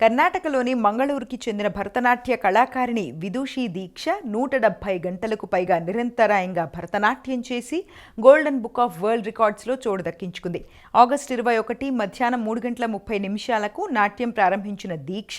కర్ణాటకలోని మంగళూరుకి చెందిన భరతనాట్య కళాకారిణి విదూషి దీక్ష నూట డెబ్భై గంటలకు పైగా నిరంతరాయంగా భరతనాట్యం చేసి గోల్డెన్ బుక్ ఆఫ్ వరల్డ్ రికార్డ్స్లో చోటు దక్కించుకుంది. ఆగస్టు ఇరవై ఒకటి మధ్యాహ్నం మూడు గంటల ముప్పై నిమిషాలకు నాట్యం ప్రారంభించిన దీక్ష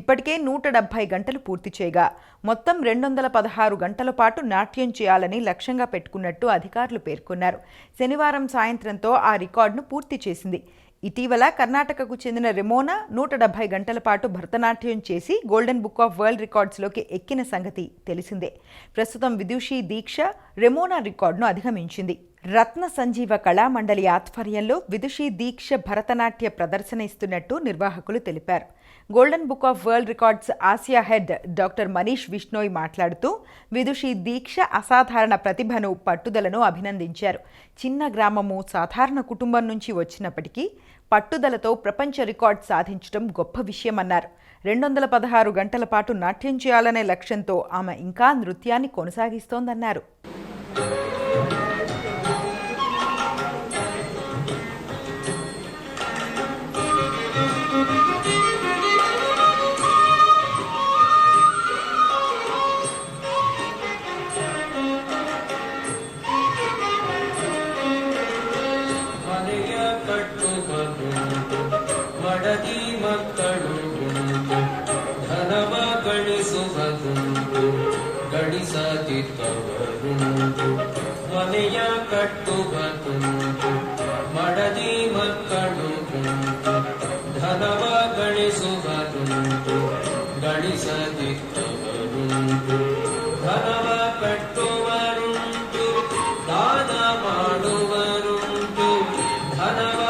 ఇప్పటికే నూట డెబ్బై గంటలు పూర్తి చేయగా మొత్తం రెండు వందల పదహారు గంటల పాటు నాట్యం చేయాలని లక్ష్యంగా పెట్టుకున్నట్టు అధికారులు పేర్కొన్నారు. శనివారం సాయంత్రంతో ఆ రికార్డును పూర్తి చేసింది. ఇటీవల కర్ణాటకకు చెందిన రెమోనా నూట డెబ్బై గంటల పాటు భరతనాట్యం చేసి గోల్డెన్ బుక్ ఆఫ్ వరల్డ్ రికార్డ్స్లోకి ఎక్కిన సంగతి తెలిసిందే. ప్రస్తుతం విదూషి దీక్ష రెమోనా రికార్డును అధిగమించింది. రత్న సంజీవ కళామండలి ఆధ్వర్యంలో విదుషి దీక్ష భరతనాట్య ప్రదర్శన ఇస్తున్నట్టు నిర్వాహకులు తెలిపారు. Golden book of world records Asia head doctor Manish Vishnoi మాట్లాడుతూ విదుషి దీక్ష అసాధారణ ప్రతిభను పట్టుదలను అభినందించారు. చిన్న గ్రామము సాధారణ కుటుంబం నుంచి వచ్చినప్పటికీ పట్టుదలతో ప్రపంచ రికార్డ్ సాధించడం గొప్ప విషయమన్నారు. రెండు వందల పదహారు గంటల పాటు నాట్యం చేయాలనే లక్ష్యంతో ఆమె ఇంకా నృత్యాన్ని కొనసాగిస్తోందన్నారు. ಗಳಿಸುವುದುಂಟು ಗಳಿಸದಿದ್ದವರುಂಟು ಮನೆಯ ಕಟ್ಟುವುದುಂಟು ಮಡದಿ ಮಕ್ಕಳು ಧನವ ಗಳಿಸುವುದುಂಟು ಗಳಿಸದಿದ್ದವರುಂಟು ಧನವ ಕಟ್ಟುವರುಂಟು ದಾನ ಮಾಡುವರುಂಟು. ಧನವ